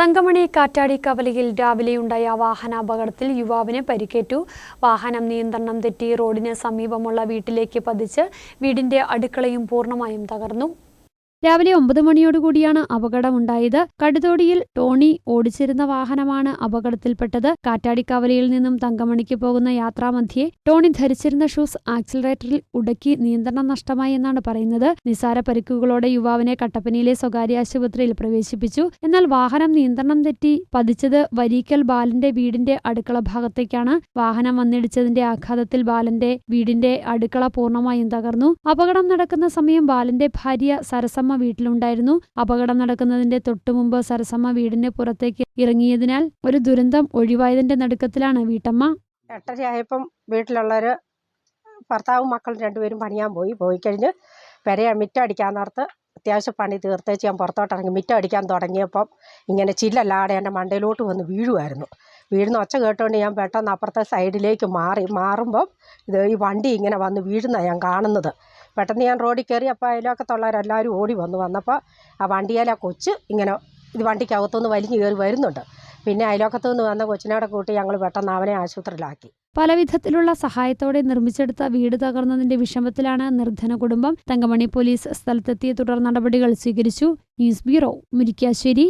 തങ്കമണി കാറ്റാടി കവലയിൽ രാവിലെയുണ്ടായ വാഹനാപകടത്തിൽ യുവാവിന് പരിക്കേറ്റു. വാഹനം നിയന്ത്രണം തെറ്റി റോഡിന് സമീപമുള്ള വീട്ടിലേക്ക് പതിച്ച് വീടിന്റെ അടുക്കളയും പൂർണമായും തകർന്നു. രാവിലെ ഒമ്പത് മണിയോടുകൂടിയാണ് അപകടമുണ്ടായത്. കടുതോടിയിൽ ടോണി ഓടിച്ചിരുന്ന വാഹനമാണ് അപകടത്തിൽപ്പെട്ടത്. കാറ്റാടിക്കവലയിൽ നിന്നും തങ്കമണിക്ക് പോകുന്ന യാത്രാമധ്യേ ടോണി ധരിച്ചിരുന്ന ഷൂസ് ആക്സിലറേറ്ററിൽ ഉടക്കി നിയന്ത്രണം നഷ്ടമായി എന്നാണ് പറയുന്നത്. നിസാര പരിക്കുകളോടെ യുവാവിനെ കട്ടപ്പനയിലെ സ്വകാര്യ ആശുപത്രിയിൽ പ്രവേശിപ്പിച്ചു. എന്നാൽ വാഹനം നിയന്ത്രണം തെറ്റി പതിച്ചത് വരീക്കൽ ബാലന്റെ വീടിന്റെ അടുക്കള ഭാഗത്തേക്കാണ്. വാഹനം വന്നിടിച്ചതിന്റെ ആഘാതത്തിൽ ബാലന്റെ വീടിന്റെ അടുക്കള പൂർണമായും തകർന്നു. അപകടം നടക്കുന്ന സമയം ബാലന്റെ ഭാര്യ സരസമ്മ വീട്ടിലുണ്ടായിരുന്നു. അപകടം നടക്കുന്നതിന്റെ തൊട്ടുമുമ്പ് സരസമ്മ വീടിന് പുറത്തേക്ക് ഇറങ്ങിയതിനാൽ ഒരു ദുരന്തം ഒഴിവായതിന്റെ നടുക്കത്തിലാണ് വീട്ടമ്മ. എട്ടരയായപ്പം വീട്ടിലുള്ളവർ ഭർത്താവും മക്കളും രണ്ടുപേരും പണിയാൻ പോയി. പോയി കഴിഞ്ഞ് പെരയ മിറ്റം അടിക്കാൻ നേരത്ത് അത്യാവശ്യം പണി തീർത്തേച്ച് ഞാൻ പുറത്തോട്ട് ഇറങ്ങി മിറ്റം അടിക്കാൻ തുടങ്ങിയപ്പം ഇങ്ങനെ ചില്ലല്ലാടെ എന്റെ മണ്ടയിലോട്ട് വന്ന് വീഴുമായിരുന്നു വീഴുന്ന ഒച്ച കേട്ടുകൊണ്ട് ഞാൻ പെട്ടെന്ന് അപ്പുറത്തെ സൈഡിലേക്ക് മാറി. മാറുമ്പം ഇത് ഈ വണ്ടി ഇങ്ങനെ വന്ന് വീഴുന്നതാണ് ഞാൻ കാണുന്നത്. പെട്ടെന്ന് ഞാൻ റോഡിൽ കയറി അപ്പോൾ അതിലൊക്കത്തുള്ളവരെല്ലാവരും ഓടി വന്നു. വന്നപ്പോൾ ആ വണ്ടിയിലെ കൊച്ച് ഇങ്ങനെ ഇത് വണ്ടിക്കകത്തുനിന്ന് വലിഞ്ഞു കയറി വരുന്നുണ്ട്. പിന്നെ അയലോക്കത്തു നിന്ന് വന്ന കൊച്ചിനോടെ കൂട്ടി ഞങ്ങൾ പെട്ടെന്ന് അവനെ ആശുപത്രിയിലാക്കി. പലവിധത്തിലുള്ള സഹായത്തോടെ നിർമ്മിച്ചെടുത്ത വീട് തകർന്നതിന്റെ വിഷമത്തിലാണ് നിർധന കുടുംബം. തങ്കമണി പോലീസ് സ്ഥലത്തെത്തിയ തുടർ നടപടികൾ സ്വീകരിച്ചു. News bureau Murikkassery.